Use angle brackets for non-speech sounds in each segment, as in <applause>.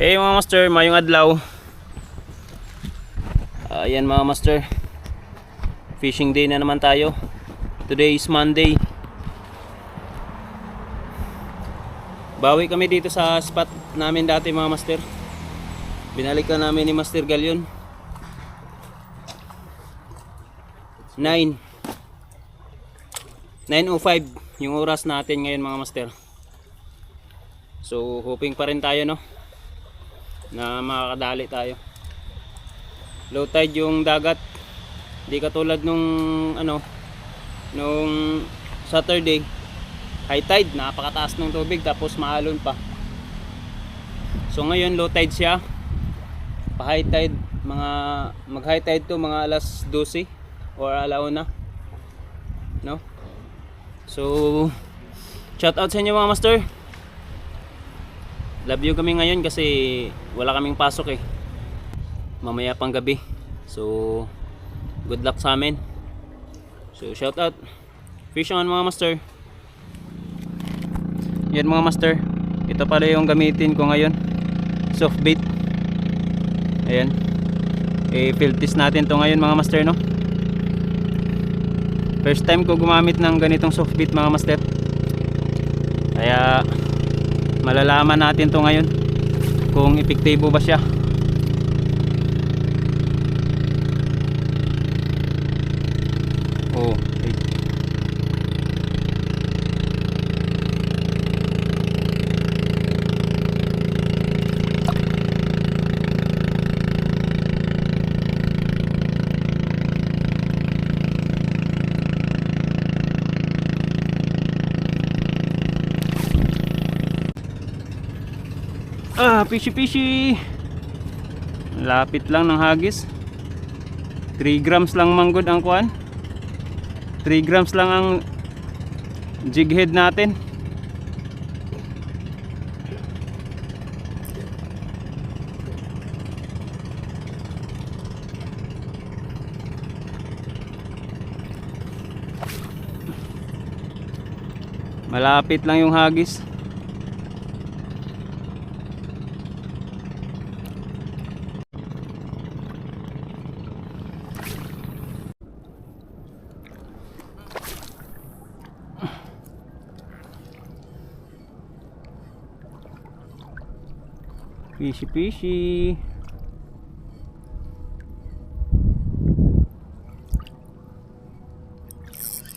Hey mga master, mayong adlaw. Ayan mga master. Fishing day na naman tayo. Today is Monday. Bawi kami dito sa spot namin dati mga master. Binalikan namin ni Master Galyon. 9 9.05 yung oras natin ngayon mga master. So hoping pa rin tayo no na makakadali tayo. Low tide yung dagat. Di katulad nung ano nung Saturday high tide napakataas ng tubig tapos maalon pa. So ngayon low tide siya. Pa high tide mga mag high tide to mga alas 12 or alauna. No? So shout out sa inyo mga master. Love you kami ngayon kasi wala kaming pasok eh. Mamaya pang gabi. So, good luck sa amin. So, shout out. Fish on mga master. Yan mga master. Ito pala yung gamitin ko ngayon. Soft bait. Ayan. Eh, field test natin to ngayon mga master no. First time ko gumamit ng ganitong soft bait mga master. Kaya malalaman natin to ngayon kung epektibo ba siya oh okay. Fishy. Lapit lang ng hagis. 3 grams lang manggod ang kuan. 3 grams lang ang jig head natin. Malapit lang yung hagis. Fishy fishy.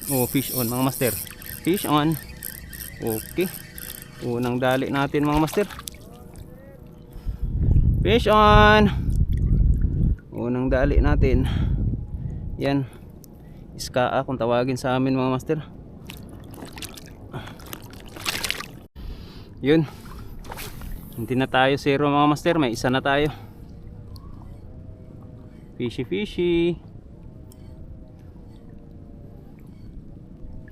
Oh, fish on mga master. Fish on. Okay. Unang dali natin mga master. Fish on. Unang dali natin. Yan. Iska kung tawagin sa amin mga master. Yun. Hindi na tayo zero mga master, may isa na tayo. Fishy fishy.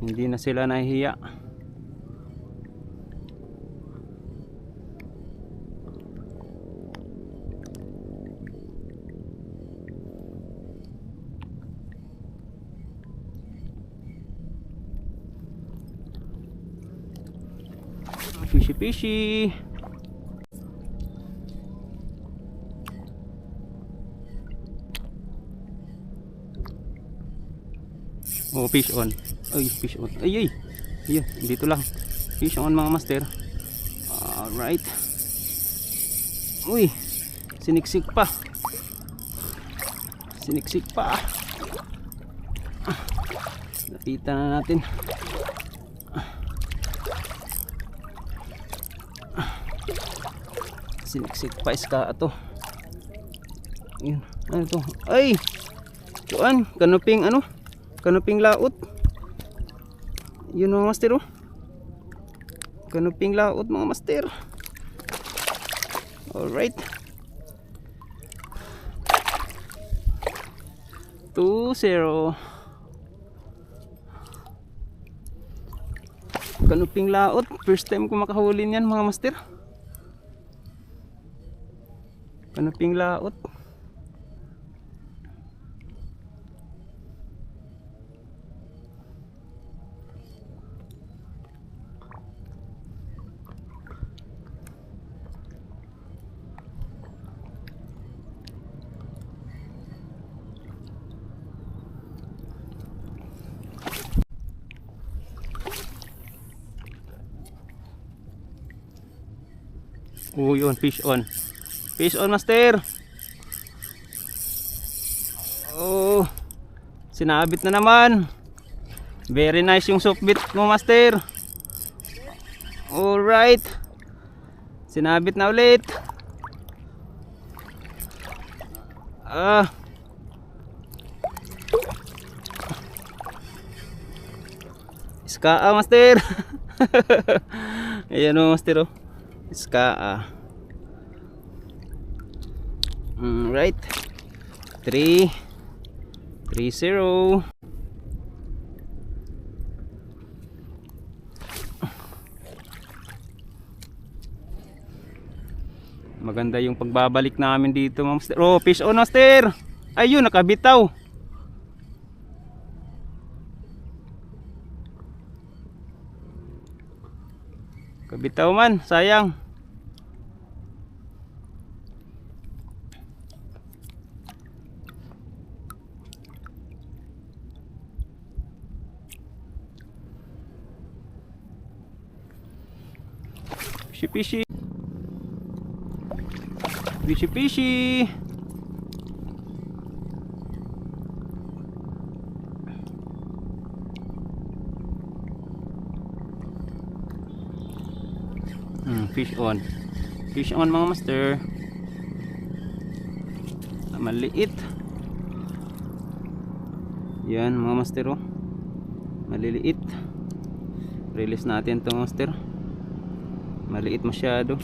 Hindi na sila nahihiya. Fishy fishy. Oh, fish on. Ay, fish on. Ay, ay. Ayun, dito lang. Fish on mga master. Alright. Uy, siniksik pa. Siniksik pa. Ah, Lapitan na natin. Ah, Siniksik pa iska to. Ayun, ano to? Ay! Kuan, kanuping ano? Kanuping laot. Yun mga master oh. Kanuping laot mga master. Alright. 2-0. Kanuping laot. First time ko makahuli niyan mga master. Kanuping laot. Oh, yun, fish on. Fish on, master. Oh, sinabit na naman. Very nice yung soft bit mo, master. Alright. Sinabit na ulit. Ah. Ska master. <laughs> Ayan o master o. Ska Mm, right. 3 3 0 Maganda yung pagbabalik namin dito, master. Oh, fish on, master. Ayun, nakabitaw. Kabitaw man, sayang. Fishy fishy. Fishy. Hmm, fish on. Fish on mga master. Maliit. Yan mga master oh. Maliliit. Release natin to master. Maliit masyado.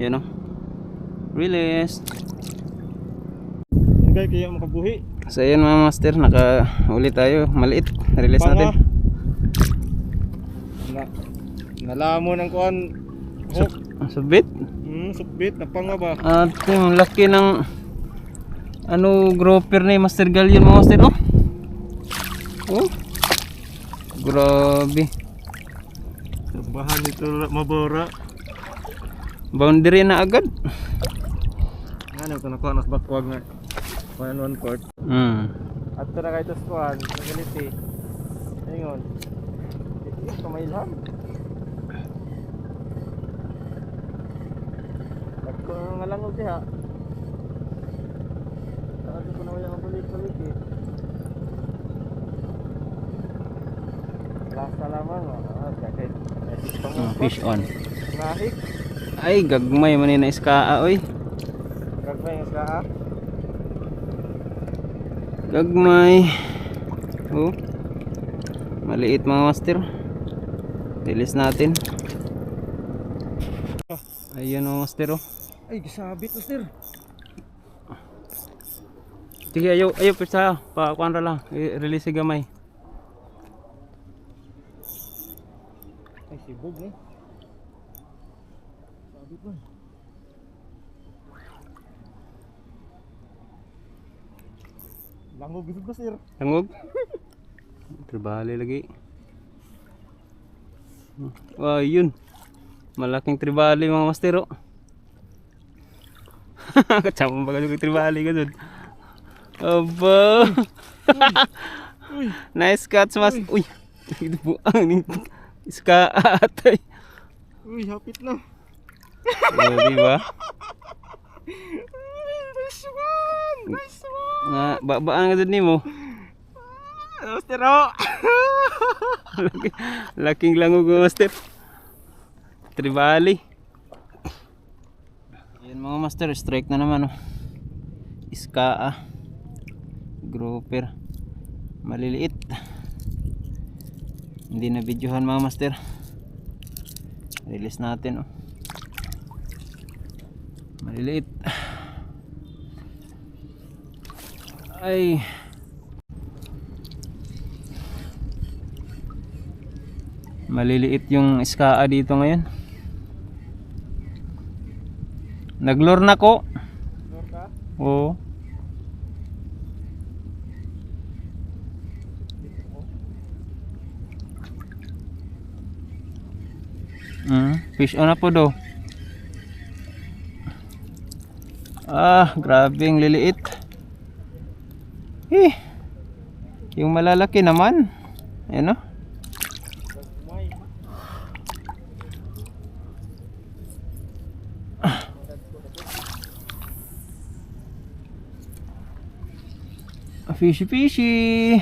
Yan oh. Release. Hanggang kaya makabuhi. So yun mga master, naka-uli tayo. Maliit. Release Panga. natin. Na, nalamo ng kuan. Hook. Ang Subit. Hmm, subit na panga ba? At yung laki ng ano grouper ni Master Gallion mga master oh. Oh. Grabe. Bahan nito mabora. Boundary na agad. Ano ito na kuan nas bakwag na. Kuan one court. Hmm. At na kahit sa kuan, nagaliti. Ayun. Ito kamailhan. Ako nga lang diha. Sabi ko na wala ang balik-balik eh. Lamang ah, Ah, fish on. Ay gagmay man na iskaa oy. gagmay sa ah. Gagmay. Oh. Maliit mga master. Release natin. Ayun mga master oh. Ay, gisabit na sir. Sige, ayaw, ayaw pisa. Pa, kuan ra lang. I-release si gamay. Ay, sibog eh. Sabit man. Langog gud ko sir. Langog. Tribali lagi. Wah, yun. Malaking tribali mga master oh. <laughs> Kacamang baga yung tribali ka dun. Aba. Uy, <laughs> nice catch mas. Uy. Ito po <laughs> ang iska <laughs> atay. uy, hapit na. Oh, di ba? Nice one! Nice one! Nga, babaan ka dun ni mo. Master oh! <laughs> Laki, laking langog mga master. Tribali. Yan mga master, strike na naman oh. Iska ah. Grouper. Maliliit. Hindi na videohan mga master. Release natin oh. Maliliit. Ay. Maliliit yung iskaa dito ngayon. Naglure na ko. Lord ka? Oo. Fish on na po do. Ah, grabe grabing liliit. Eh. Yung malalaki naman. Ayan o. Ah. Fishy fishy.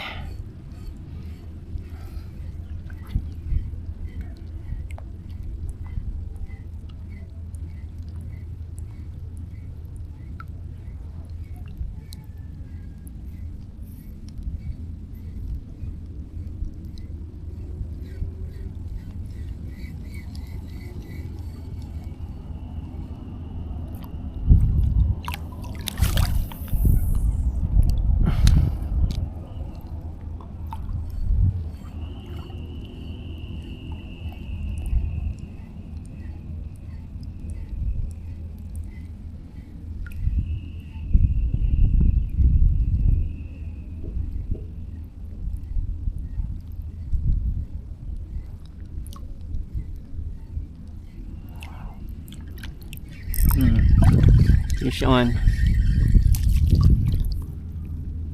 Fish on.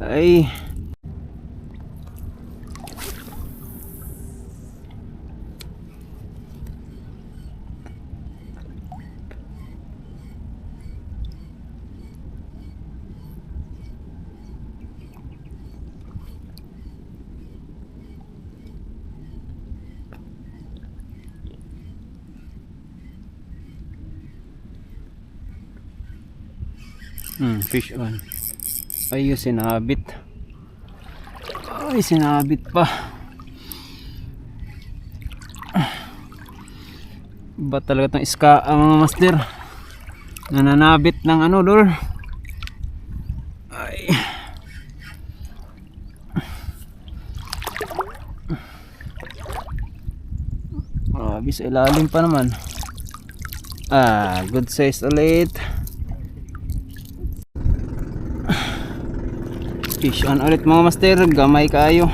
Ay. Hmm, fish on. Ay, sinabit. Ay, sinabit pa. Ba talaga itong iska ang mga master? Nananabit ng ano, lor? Ay. Grabe sa ilalim pa naman. Ah, good size ulit. Fish on ulit mga master, gamay kayo.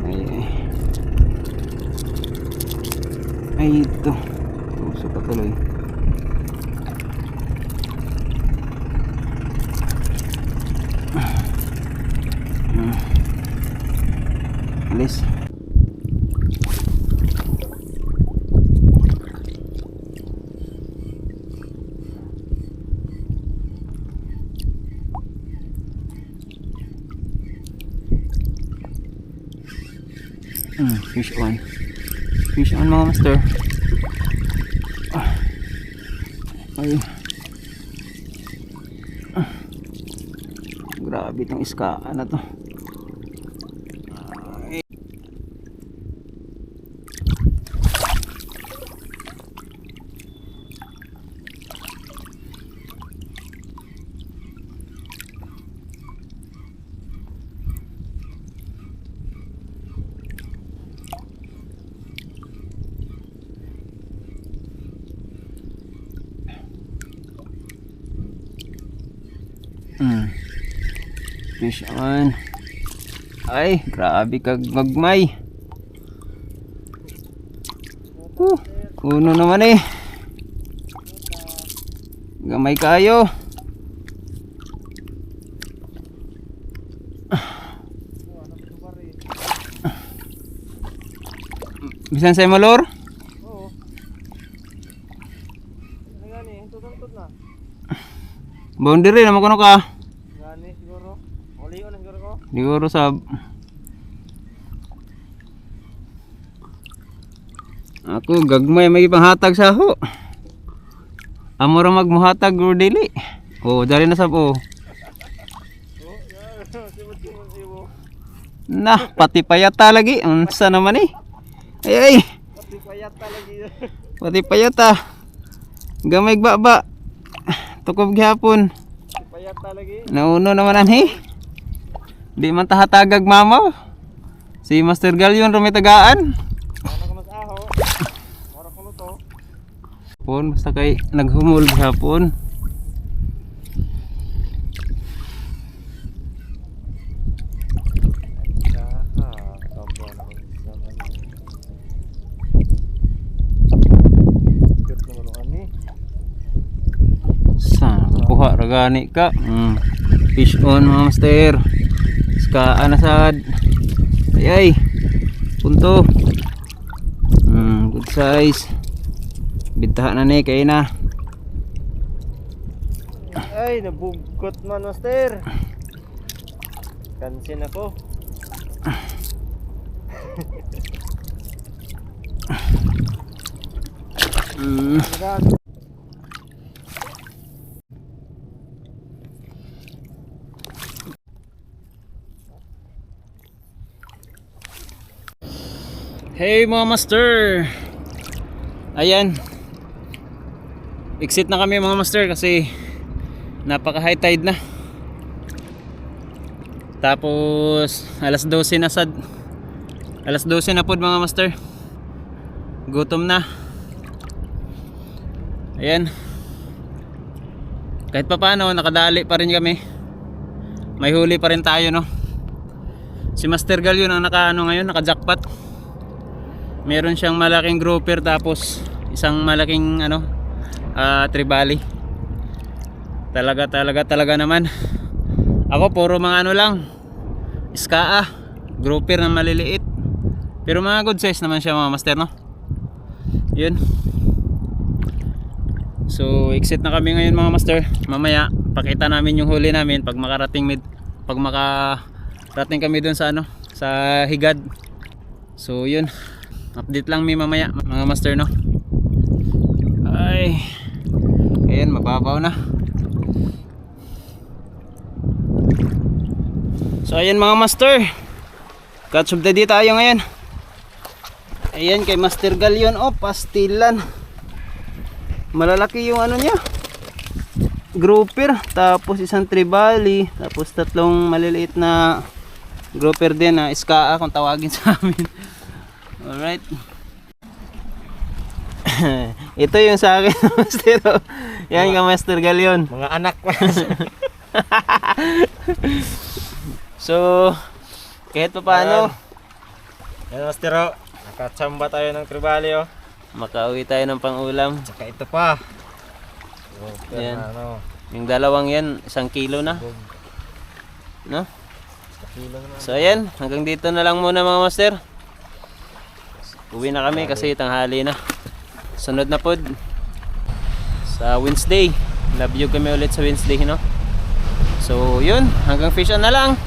Ay, ay. Ito. Puso pa tuloy. Hmm. Alis. Hmm, fish on. Fish on mga master. Ah. Ay. Ah. Grabe itong iskaan na to. Ay. Hmm. Fish on. Ay, grabe kag magmay. Uh, kuno naman eh. Gamay kayo. Bisan sa malor? Oo. Ano gani? Tutong-tut na. Boundary naman kuno ka. Gani siguro. Ulion na siguro ko. Siguro sa Ako gagmay may panghatag sa ho. Amo ra magmuhatag or dili. Oh, dari na sab oh. Nah, <laughs> pati payata lagi. Unsa naman eh. Ay ay, Pati payat lagi. <laughs> pati payata. Gamay baba. Tukob gihapon. Pati payat lagi. Nauno naman anhi. Di man tahatagag mamaw. Si Master Galyon rumitagaan. Ano ka mas aho? Mora ko to. Pon basta kay naghumol gihapon. Kaha, kabo na sa man. Cute naman ang ani. Sa kuha ra gani ka. Mm. Fish on mga master. Ska anasad. Ay ay. Punto. Mm, good size. Bintahan na ni kay na. Ay, nabugot man master. Kansin ako. Mm. Hey mga master! Ayan. Exit na kami mga master kasi napaka high tide na. Tapos alas 12 na sad. Alas 12 na po mga master. Gutom na. Ayan. Kahit pa paano, nakadali pa rin kami. May huli pa rin tayo, no? Si Master Gal yun ang naka, ano ngayon, naka-jackpot. Meron siyang malaking grouper tapos isang malaking, ano, ah, tribali. Talaga, talaga, talaga naman. Ako, puro mga ano lang. Iskaa. Grouper na maliliit. Pero mga good size naman siya mga master, no? Yun. So, exit na kami ngayon mga master. Mamaya, pakita namin yung huli namin pag makarating mid pag makarating kami doon sa ano, sa Higad. So, yun. Update lang mi mamaya mga master no. Ay. Ayan, mababaw na. So, ayan mga master. Catch the day tayo ngayon. Ayan kay Master Galion. Oh, pastilan malalaki yung ano niya grouper tapos isang tribali tapos tatlong maliliit na grouper din na iskaa kung tawagin sa <laughs> amin alright <laughs> ito yung sa akin <laughs> master oh. yan ka master Galion Mga anak ko. <laughs> so kahit pa paano Yan, Master O. Nakachamba tayo ng tribali oh. makauwi tayo ng pangulam Tsaka ito pa. Grouper Yan. na ano. yung dalawang yan isang kilo na no Sa kilo naman. So ayan, hanggang dito na lang muna mga master. Uwi na kami kasi tanghali na. Sunod na pod sa Wednesday. Love you kami ulit sa Wednesday, no? So yun, hanggang fish on na lang.